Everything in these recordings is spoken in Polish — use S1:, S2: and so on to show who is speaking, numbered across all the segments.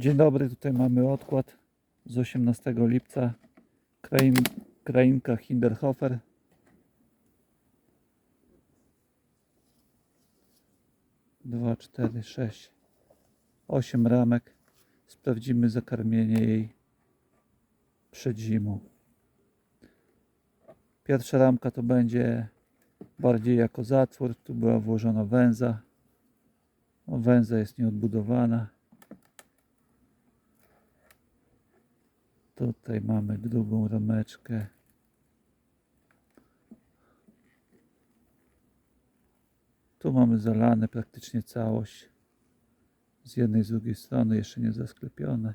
S1: Dzień dobry, tutaj mamy odkład z 18 lipca. Krain, krainka Hinderhofer. Dwa, cztery, sześć, osiem ramek. Sprawdzimy zakarmienie jej przed zimą. Pierwsza ramka to będzie bardziej jako zatwór. Tu była włożona węza. Węza jest nieodbudowana. Tutaj mamy drugą rameczkę. Tu mamy zalane praktycznie całość. Z jednej, z drugiej strony jeszcze nie zasklepione.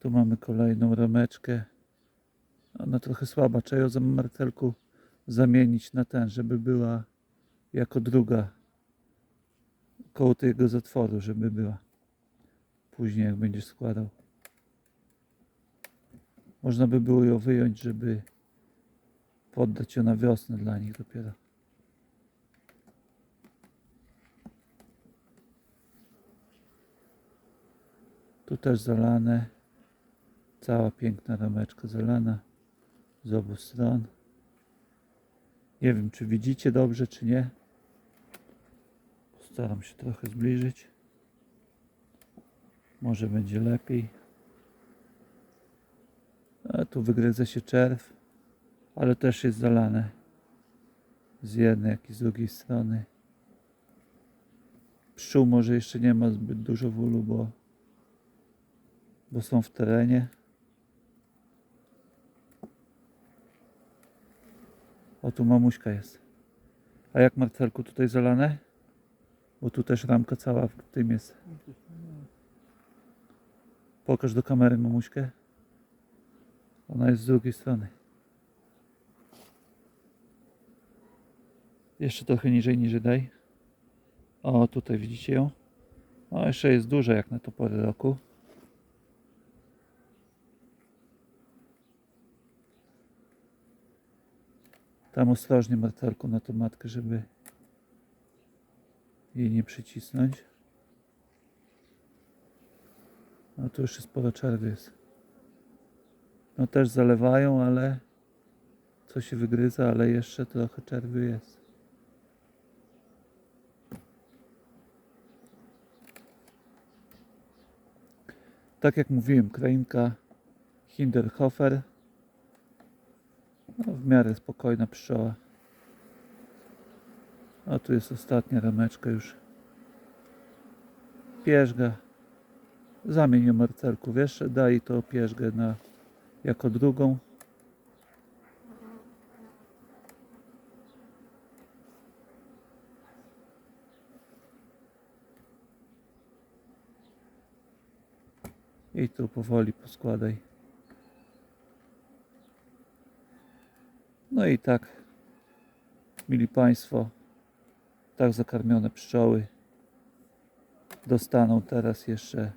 S1: Tu mamy kolejną rameczkę. Ona trochę słaba. Trzeba ją za martelku zamienić na ten, żeby była jako druga koło tego zatworu, żeby była. Później jak będziesz składał. Można by było ją wyjąć, żeby poddać ją na wiosnę dla nich dopiero. Tu też zalane. Cała piękna rameczka zalana z obu stron. Nie wiem, czy widzicie dobrze, czy nie. Staram się trochę zbliżyć. Może będzie lepiej. A tu wygryza się czerw, ale też jest zalane z jednej, jak i z drugiej strony. Pszczół może jeszcze nie ma zbyt dużo wólu, bo, bo są w terenie. O, tu mamuśka jest. A jak Marcelku tutaj zalane? Bo tu też ramka cała w tym jest. Pokaż do kamery mamuśkę. Ona jest z drugiej strony. Jeszcze trochę niżej, niżej daj. O, tutaj widzicie ją? O, jeszcze jest duża jak na to roku. Tam ostrożnie Marcelku na tą matkę, żeby jej nie przycisnąć. No tu jeszcze sporo czerwy jest. No też zalewają, ale co się wygryza, ale jeszcze trochę czerwy jest. Tak jak mówiłem, krainka Hinderhofer. No, w miarę spokojna pszczoła. A tu jest ostatnia rameczka już. Pierzga. Zamień ją Marcelku, wiesz, daj to pierzgę na, jako drugą. I tu powoli poskładaj. No i tak, mili Państwo, tak zakarmione pszczoły dostaną teraz jeszcze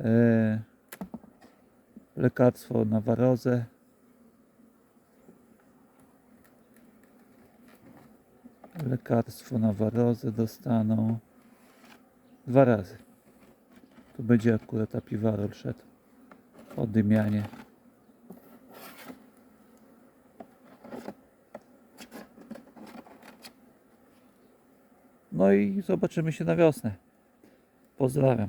S1: e, lekarstwo na warozę. Lekarstwo na warozę dostaną dwa razy. Tu będzie akurat apiwarol szedł o dymianie. No i zobaczymy się na wiosnę. Pozdrawiam.